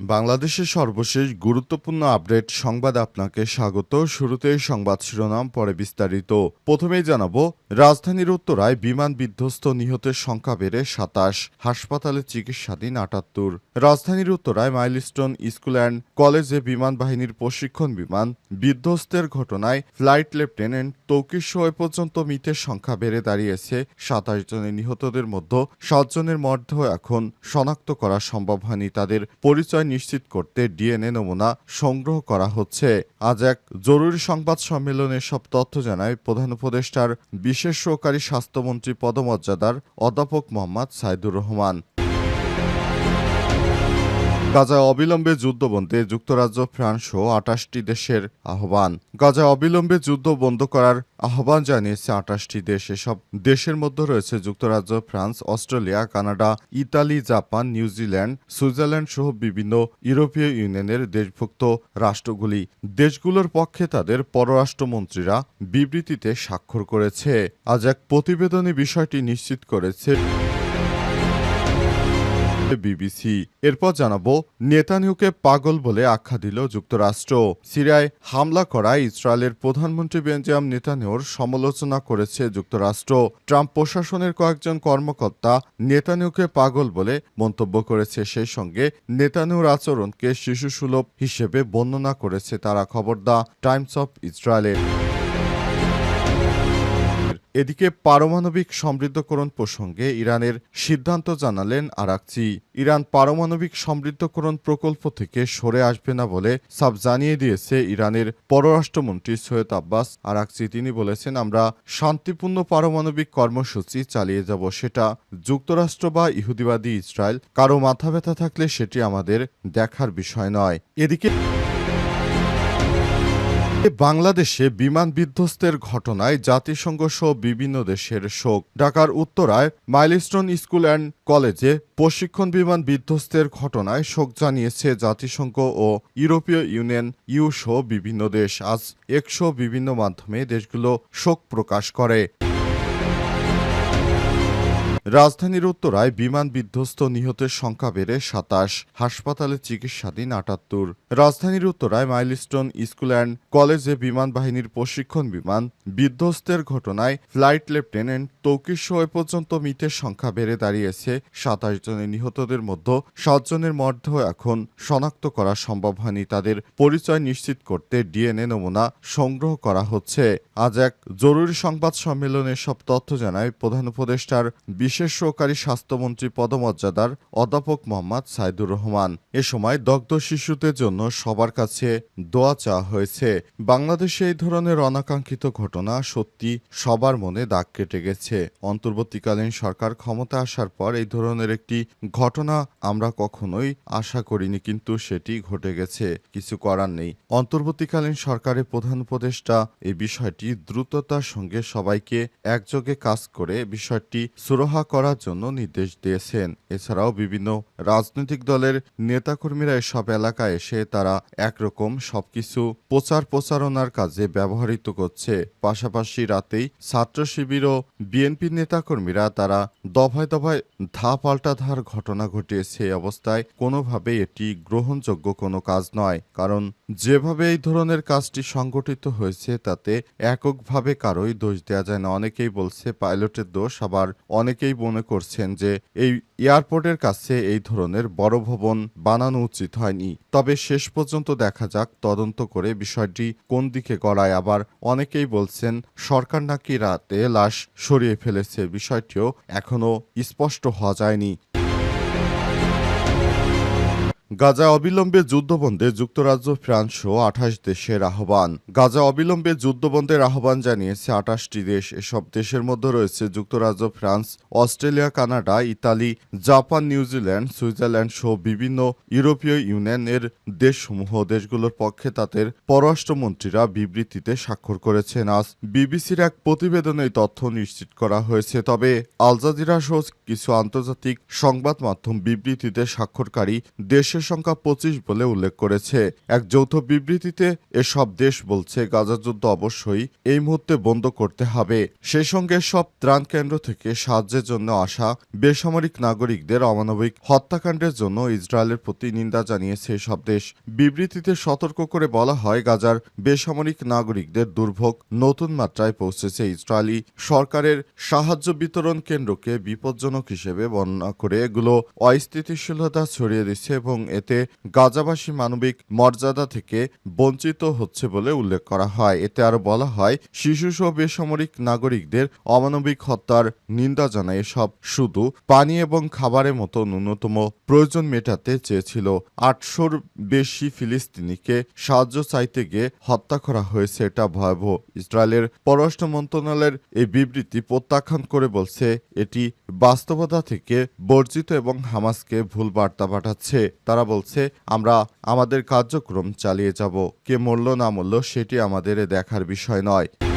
বাংলাদেশের সর্বশেষ গুরুত্বপূর্ণ আপডেট সংবাদ আপনাকে স্বাগত। শুরুতেই সংবাদ শিরোনাম, পরে বিস্তারিত। প্রথমেই জানাব, রাজধানীর উত্তরায় বিমান বিধ্বস্ত নিহতের সংখ্যা বেড়ে সাতাশ, হাসপাতালে চিকিৎসাধীন আটাত্তর। রাজধানীর উত্তরায় মাইলস্টোন স্কুল অ্যান্ড কলেজে বিমান বাহিনীর প্রশিক্ষণ বিমান বিধ্বস্তের ঘটনায় ফ্লাইট লেফটেন্যান্ট তৌকির এ পর্যন্ত মৃতের সংখ্যা বেড়ে দাঁড়িয়েছে। সাতাশ জনের নিহতদের মধ্যে সাতজনের মধ্যেও এখন শনাক্ত করা সম্ভব হয়নি। তাদের পরিচয় নিশ্চিত করতে ডিএনএ নমুনা সংগ্রহ করা হচ্ছে। আজ এক জরুরি সংবাদ সম্মেলনে সব তথ্য জানায় প্রধান উপদেষ্টার বিশেষ সহকারী স্বাস্থ্যমন্ত্রী পদমর্যাদার অধ্যাপক মোহাম্মদ সাইদুর রহমান। গাজায় অবিলম্বে যুদ্ধবন্ধে যুক্তরাজ্য, ফ্রান্স সহ আটাশটি দেশের আহ্বান। গাজায় অবিলম্বে যুদ্ধ বন্ধ করার আহ্বান জানিয়েছে আটাশটি দেশ। এসব দেশের মধ্যে রয়েছে যুক্তরাজ্য, France, Australia, Canada, Italy, Japan New Zealand Switzerland সহ বিভিন্ন ইউরোপীয় ইউনিয়নের দেশভুক্ত রাষ্ট্রগুলি। দেশগুলোর পক্ষে তাদের পররাষ্ট্রমন্ত্রীরা বিবৃতিতে স্বাক্ষর করেছে। আজ এক প্রতিবেদনে বিষয়টি নিশ্চিত করেছে। বিবিসি। এরপর জানাব, নেতানিয়াহুকে পাগল বলে আখ্যা দিল যুক্তরাষ্ট্র। সিরিয়ায় হামলা করায় ইসরায়েলের প্রধানমন্ত্রী বেঞ্জাম নেতানিয়াহুর সমালোচনা করেছে যুক্তরাষ্ট্র। ট্রাম্প প্রশাসনের কয়েকজন কর্মকর্তা নেতানিয়াহুকে পাগল বলে মন্তব্য করেছে। সেই সঙ্গে নেতানিয়াহুর আচরণকে শিশুসুলভ হিসেবে বর্ণনা করেছে তারা খবর দা টাইমস অফ ইসরায়েলের। এদিকে পারমাণবিক সমৃদ্ধকরণ প্রসঙ্গে ইরানের সিদ্ধান্ত জানালেন আরাকচি। ইরান পারমাণবিক সমৃদ্ধকরণ প্রকল্প থেকে সরে আসবে না বলে সাব জানিয়ে দিয়েছে ইরানের পররাষ্ট্রমন্ত্রী সৈয়দ আব্বাস। আরাকচি তিনি বলেছেন, আমরা শান্তিপূর্ণ পারমাণবিক কর্মসূচি চালিয়ে যাব। সেটা যুক্তরাষ্ট্র বা ইহুদিবাদী ইসরায়েল। কারও মাথা ব্যথা থাকলে সেটি আমাদের দেখার বিষয় নয়। এদিকে বাংলাদেশে বিমান বিধ্বস্তের ঘটনায় জাতিসংঘ সহ বিভিন্ন দেশের শোক। ঢাকার উত্তরায় মাইলস্টোন স্কুল অ্যান্ড কলেজে প্রশিক্ষণ বিমান বিধ্বস্তের ঘটনায় শোক জানিয়েছে জাতিসংঘ ও ইউরোপীয় ইউনিয়ন ইউ সহ বিভিন্ন দেশ। আজ একশো বিভিন্ন মাধ্যমে দেশগুলো শোক প্রকাশ করে। রাজধানীর উত্তরায় বিমান বিধ্বস্ত নিহতের সংখ্যা বেড়ে সাতাশ, হাসপাতালে চিকিৎসাধীন আটাত্তর। রাজধানীর উত্তরায় মাইলস্টোন স্কুল অ্যান্ড কলেজে বিমান বাহিনীর প্রশিক্ষণ বিমান বিধ্বস্তের ঘটনায় ফ্লাইট লেফটেন্যান্ট তৌকির এ পর্যন্ত মৃতের সংখ্যা বেড়ে দাঁড়িয়েছে। সাতাশ জনের নিহতদের মধ্যে সাতজনের মধ্যেও এখন শনাক্ত করা সম্ভব হয়নি। তাদের পরিচয় নিশ্চিত করতে ডিএনএ নমুনা সংগ্রহ করা হচ্ছে। আজ এক জরুরি সংবাদ সম্মেলনে সব তথ্য জানায় প্রধান উপদেষ্টার বিশেষ সহকারী স্বাস্থ্যমন্ত্রী পদমর্যাদার অধ্যাপক মোহাম্মদ সাইদুর রহমান। এ সময় দগ্ধ শিশুদের জন্য সবার কাছে দোয়া চাওয়া হয়েছে। বাংলাদেশে এই ধরনের অনাকাঙ্ক্ষিত ঘটনা সত্যি সবার মনে দাগ কেটে গেছে। অন্তর্বর্তীকালীন সরকার ক্ষমতা আসার পর এই ধরনের একটি ঘটনা আমরা কখনোই আশা করিনি, কিন্তু সেটি ঘটে গেছে। কিছু করার নেই। অন্তর্বর্তীকালীন সরকারের প্রধান উপদেষ্টা এই বিষয়টি দ্রুততার সঙ্গে সবাইকে একযোগে কাজ করে বিষয়টি সুরহা করার জন্য নির্দেশ দিয়েছেন। এছাড়াও বিভিন্ন রাজনৈতিক দলের নেতাকর্মীরা এসব এলাকায় এসে তারা একরকম সবকিছু প্রচার প্রচারণার কাজে ব্যবহৃত করছে। পাশাপাশি রাতেই ছাত্র শিবির ও বিএনপি নেতাকর্মীরা তারা দফায় দফায় ধা পাল্টাধার ঘটনা ঘটিয়েছে। এই অবস্থায় কোনোভাবে এটি গ্রহণযোগ্য কোনো কাজ নয়। কারণ যেভাবে এই ধরনের কাজটি সংগঠিত হয়েছে, তাতে এককভাবে কারোই দোষ দেওয়া যায় না। অনেকেই বলছে পাইলটের দোষ, আবার অনেকেই মনে করছেন যে এই এয়ারপোর্টের কাছে এই ধরনের বড় ভবন বানানো উচিত হয়নি। তবে শেষ পর্যন্ত দেখা যাক তদন্ত করে বিষয়টি কোন দিকে গড়ায়। আবার অনেকেই বলছেন, সরকার নাকি রাতে লাশ সরিয়ে ফেলেছে। বিষয়টিও এখনও স্পষ্ট হওয়া যায়নি। গাজা অবিলম্বে যুদ্ধবন্ধে যুক্তরাজ্য, ফ্রান্স সহ আঠাশ দেশের আহ্বান। গাজা অবিলম্বে যুদ্ধবন্ধের আহ্বান জানিয়েছে আঠাশটি দেশ। এসব দেশের মধ্যে রয়েছে যুক্তরাজ্য, France, Australia, Canada, Italy, Japan New Zealand Switzerland সহ বিভিন্ন ইউরোপীয় ইউনিয়নের দেশসমূহ। দেশগুলোর পক্ষে তাদের পররাষ্ট্রমন্ত্রীরা বিবৃতিতে স্বাক্ষর করেছেন। আজ বিবিসির এক প্রতিবেদনে তথ্য নিশ্চিত করা হয়েছে। তবে আল জাজিরা সহ কিছু আন্তর্জাতিক সংবাদ মাধ্যম বিবৃতিতে স্বাক্ষরকারী দেশের নিহতের সংখ্যা পঁচিশ বলে উল্লেখ করেছে। এক যৌথ বিবৃতিতে এসব দেশ বলছে, গাজা যুদ্ধ অবশ্যই এই মুহূর্তে বন্ধ করতে হবে। সেই সঙ্গে সব ত্রাণ কেন্দ্র থেকে সাহায্যের জন্য আসা বেসামরিক নাগরিকদের অমানবিক হত্যাকাণ্ডের জন্য ইসরায়েলের প্রতি নিন্দা জানিয়েছে সব দেশ। বিবৃতিতে সতর্ক করে বলা হয়, গাজার বেসামরিক নাগরিকদের দুর্ভোগ নতুন মাত্রায় পৌঁছেছে। ইসরায়েলি সরকারের সাহায্য বিতরণ কেন্দ্রকে বিপজ্জনক হিসেবে বর্ণনা করে এগুলো অস্থিতিশীলতা ছড়িয়ে দিচ্ছে এবং এতে গাজাবাসী মানবিক মর্যাদা থেকে বঞ্চিত হচ্ছে বলে উল্লেখ করা হয়। এতে আরও বলা হয় শিশুসহ বেসামরিক নাগরিকদের অমানবিক হত্যার নিন্দা জানায় এসব। শুধু পানি এবং খাবারের মতো ন্যূনতম প্রয়োজন মেটাতে চেয়েছিল। আটশোর বেশি ফিলিস্তিনিকে সাহায্য চাইতে গিয়ে হত্যা করা হয়েছে। এটা ভয়াবহ। ইসরায়েলের পররাষ্ট্র মন্ত্রণালয়ের এই বিবৃতি প্রত্যাখ্যান করে বলছে, এটি বাস্তবতা থেকে বর্জিত এবং হামাসকে ভুল বার্তা পাঠাচ্ছে। তারা বলছে, আমরা আমাদের কার্যক্রম চালিয়ে যাব। কে মূল্য না মূল্য সেটি আমাদের দেখার বিষয় নয়।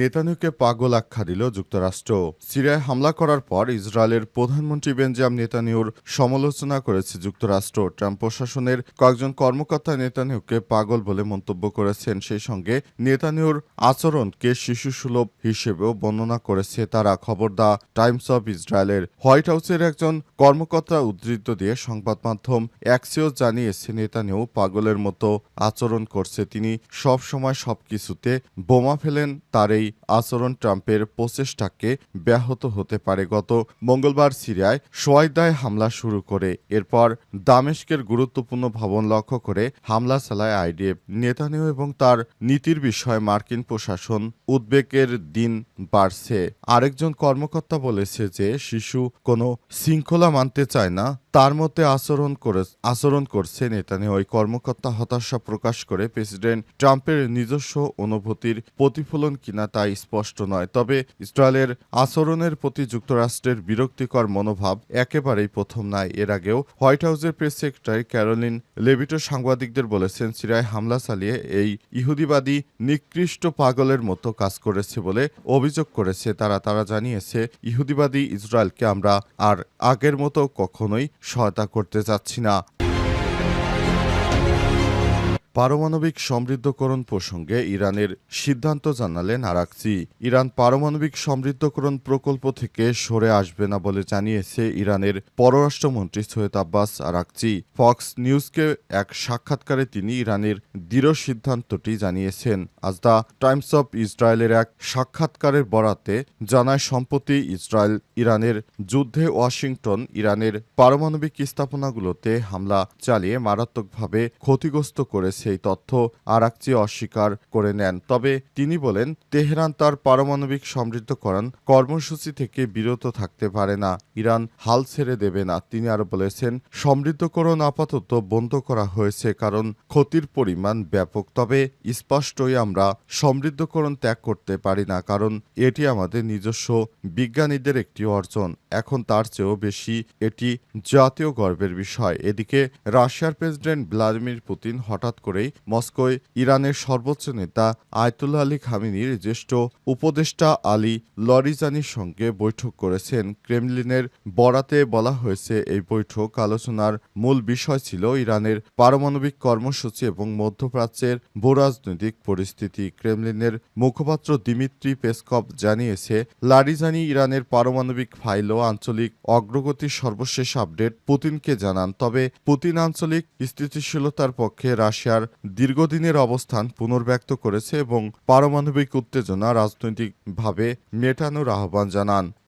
নেতানিয়াহুকে পাগল আখ্যা দিল যুক্তরাষ্ট্র। সিরিয়ায় হামলা করার পর ইসরায়েলের প্রধানমন্ত্রী বেঞ্জাম নেতানিয়াহুর সমালোচনা করেছে যুক্তরাষ্ট্র। ট্রাম্প প্রশাসনের কয়েকজন কর্মকর্তা নেতানিয়াহুকে পাগল বলে মন্তব্য করেছেন। সেই সঙ্গে নেতানিয়াহুর আচরণকে শিশুসুলভ হিসেবেও বর্ণনা করেছে তারা। খবর দা টাইমস অব ইসরায়েলের হোয়াইট হাউসের একজন কর্মকর্তা উদ্ধৃত দিয়ে সংবাদ মাধ্যম অ্যাক্সিও জানিয়েছে, নেতানিয়াহু পাগলের মতো আচরণ করছে। তিনি সব সময় সবকিছুতে বোমা ফেলেন, তার এই আচরণ ট্রাম্পের প্রচেষ্টাকে ব্যাহত হতে পারে। গত মঙ্গলবার সিরিয়ায় সোয়াইদায় হামলা শুরু করে। এরপর দামেস্কের গুরুত্বপূর্ণ ভবন লক্ষ্য করে হামলা চালায় আইডিএফ। নেতানিয়াহু এবং তার নীতির বিষয়ে মার্কিন প্রশাসন উদ্বেগের দিন বাড়ছে। আরেকজন কর্মকর্তা বলেছে যে শিশু কোনো শৃঙ্খলা মানতে চায় না। তার মতে আচরণ করে আচরণ করছে নেতানিয়াহু। ওই কর্মকর্তা হতাশা প্রকাশ করে প্রেসিডেন্ট ট্রাম্পের নিজস্ব অনুভূতির প্রতিফলন কিনা তা স্পষ্ট নয়। তবে ইসরায়েলের আচরণের প্রতি যুক্তরাষ্ট্রের বিরক্তিকর মনোভাব একেবারেই প্রথম নয় এর আগেও হোয়াইট হাউসের প্রেস সেক্রেটারি ক্যারোলিন লেভিটো সাংবাদিকদের বলেছেন সিরায় হামলা চালিয়ে এই ইহুদিবাদী নিকৃষ্ট পাগলের মতো কাজ করেছে বলে অভিযোগ করেছে তারা। তারা জানিয়েছে, ইহুদিবাদী ইসরায়েলকে আমরা আর আগের মতো কখনোই সহায়তা করতে চাচ্ছি না। পারমাণবিক সমৃদ্ধকরণ প্রসঙ্গে ইরানের সিদ্ধান্ত জানালেন আরাকচি ইরান পারমাণবিক সমৃদ্ধকরণ প্রকল্প থেকে সরে আসবে না বলে জানিয়েছে ইরানের পররাষ্ট্রমন্ত্রী সৈয়দ আব্বাস আরাকচি ফক্স নিউজকে এক সাক্ষাৎকারে তিনি ইরানের দৃঢ় সিদ্ধান্তটি জানিয়েছেন। আজ দ্য টাইমস অব ইসরায়েলের এক সাক্ষাৎকারের বরাতে জানায় সম্প্রতি ইসরায়েল ইরানের যুদ্ধে ওয়াশিংটন ইরানের পারমাণবিক স্থাপনাগুলোতে হামলা চালিয়ে মারাত্মকভাবে ক্ষতিগ্রস্ত করেছে। এই তথ্য আরাকচি অস্বীকার করে নেন। তবে তিনি বলেন, তেহরান তার পারমাণবিক সমৃদ্ধকরণ কর্মসূচি থেকে বিরত থাকতে পারে না। ইরান হাল ছেড়ে দেবে না। তিনি আরও বলেছেন, সমৃদ্ধকরণ আপাতত বন্ধ করা হয়েছে কারণ ক্ষতির পরিমাণ ব্যাপক। তবে স্পষ্টই আমরা সমৃদ্ধকরণ ত্যাগ করতে পারি না কারণ এটি আমাদের নিজস্ব বিজ্ঞানীদের একটি অর্জন। এখন তার চেয়েও বেশি এটি জাতীয় গর্বের বিষয়। এদিকে রাশিয়ার প্রেসিডেন্ট ভ্লাদিমির পুতিন হঠাৎ করেই মস্কোয় ইরানের সর্বোচ্চ নেতা আয়তুল্লাহ আলী খামিনির জ্যেষ্ঠ উপদেষ্টা আলী লরিজানির সঙ্গে বৈঠক করেছেন ক্রেমলিনের বরাতে বলা হয়েছে এই বৈঠক আলোচনার মূল বিষয় ছিল ইরানের পারমাণবিক কর্মসূচি এবং মধ্যপ্রাচ্যের ভূরাজনৈতিক পরিস্থিতি। ক্রেমলিনের মুখপাত্র দিমিত্রি পেসকভ জানিয়েছে, লারিজানি ইরানের পারমাণবিক ফাইল ও আঞ্চলিক অগ্রগতির সর্বশেষ আপডেট পুতিনকে জানান, তবে পুতিন আঞ্চলিক স্থিতিশীলতার পক্ষে রাশিয়ার দীর্ঘদিনের অবস্থান পুনর্ব্যক্ত করেছে এবং পারমাণবিক উত্তেজনা রাজনৈতিকভাবে মেটানোর আহ্বান জানান।